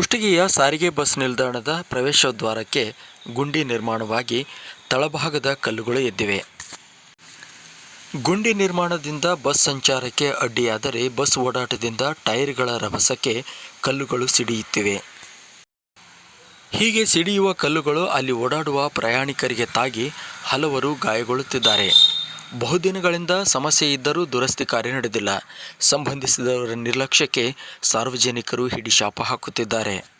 ಕುಷ್ಟಗಿಯ ಸಾರಿಗೆ ಬಸ್ ನಿಲ್ದಾಣದ ಪ್ರವೇಶದ್ವಾರಕ್ಕೆ ಗುಂಡಿ ನಿರ್ಮಾಣವಾಗಿ ತಳಭಾಗದ ಕಲ್ಲುಗಳು ಎದ್ದಿವೆ. ಗುಂಡಿ ನಿರ್ಮಾಣದಿಂದ ಬಸ್ ಸಂಚಾರಕ್ಕೆ ಅಡ್ಡಿಯಾದರೆ ಬಸ್ ಓಡಾಟದಿಂದ ಟೈರ್ಗಳ ರಭಸಕ್ಕೆ ಕಲ್ಲುಗಳು ಸಿಡಿಯುತ್ತಿವೆ. ಹೀಗೆ ಸಿಡಿಯುವ ಕಲ್ಲುಗಳು ಅಲ್ಲಿ ಓಡಾಡುವ ಪ್ರಯಾಣಿಕರಿಗೆ ತಾಗಿ ಹಲವರು ಗಾಯಗೊಳ್ಳುತ್ತಿದ್ದಾರೆ. ಬಹುದಿನಗಳಿಂದ ಸಮಸ್ಯೆ ಇದ್ದರೂ ದುರಸ್ತಿ ಕಾರ್ಯ ನಡೆದಿಲ್ಲ. ಸಂಬಂಧಿಸಿದವರ ನಿರ್ಲಕ್ಷ್ಯಕ್ಕೆ ಸಾರ್ವಜನಿಕರು ಹಿಡಿಶಾಪ ಹಾಕುತ್ತಿದ್ದಾರೆ.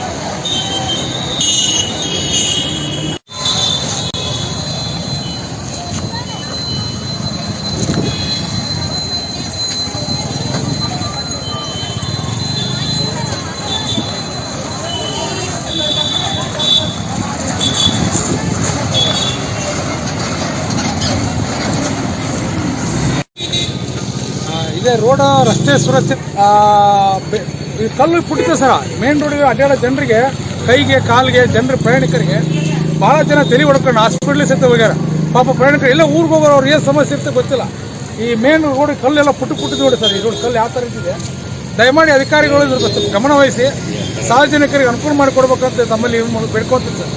ಇದೇ ರೋಡ ರಸ್ತೆ ಸುರಕ್ಷತೆ ಈ ಕಲ್ಲು ಪುಟ್ಟಿದೆ ಸರ. ಮೇನ್ ರೋಡಿಗೆ ಅಡ್ಡಾಡೋ ಜನರಿಗೆ ಕೈಗೆ, ಕಾಲಿಗೆ, ಜನರ ಪ್ರಯಾಣಿಕರಿಗೆ ಭಾಳ ಜನ ತಲೆ ಹೊಡ್ಕೊಂಡು ಹಾಸ್ಪಿಟ್ಲಿಗೆ ಸಹಿತ ಹೋಗ್ಯಾರ. ಪಾಪ ಪ್ರಯಾಣಿಕರು ಎಲ್ಲ ಊರಿಗೆ ಹೋಗೋರು ಅವ್ರು ಏನು ಸಮಸ್ಯೆ ಇರುತ್ತೆ ಗೊತ್ತಿಲ್ಲ. ಈ ಮೇನ್ ರೋಡ್ ಕಲ್ಲೆಲ್ಲ ಪುಟ್ಟು ಪುಟ್ಟಿದ್ದು ನೋಡಿ ಸರ್. ಈ ರೋಡ್ ಕಲ್ಲು ಯಾವ ಥರ ಇದ್ದಿದೆ ದಯಮಾಡಿ ಅಧಿಕಾರಿಗಳು ಗಮನ ವಹಿಸಿ ಸಾರ್ವಜನಿಕರಿಗೆ ಅನುಕೂಲ ಮಾಡಿಕೊಡ್ಬೇಕಂತ ತಮ್ಮಲ್ಲಿ ಬೇಡ್ಕೊತೀನಿ ಸರ್